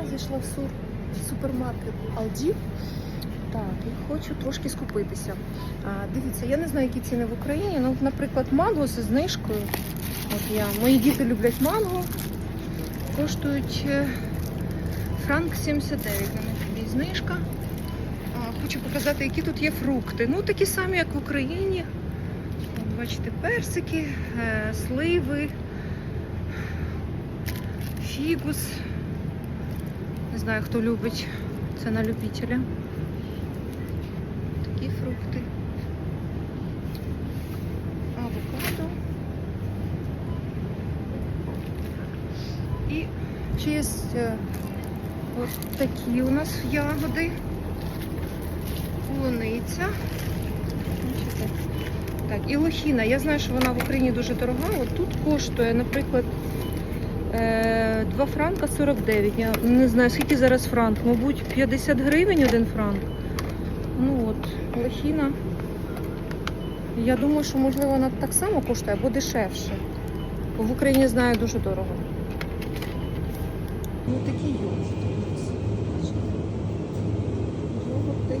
Я зайшла в сур, супермаркет Алді. Так, і хочу трошки скупитися. А, дивіться, я не знаю, які ціни в Україні. Ну, наприклад, манго зі знижкою. От я. Мої діти люблять манго. Коштують е, франк 79 на них знижка. А, хочу показати, які тут є фрукти. Ну, такі самі, як в Україні. Бачите, персики, е, сливи, фігус. Не знаю, хто любить. Це на любителя. Такі фрукти. Авокадо. І ще є е, от такі у нас ягоди. Полуниця. Так, і лохіна. Я знаю, що вона в Україні дуже дорога. От тут коштує, наприклад, 2 франка 49. Я не знаю, скільки зараз франк. Мабуть, 50 гривень один франк. Ну от, лохіна. Я думаю, що можливо вона так само коштує або дешевше. Бо в Україні знаю дуже дорого. Ну такі йогурти. Йогурти.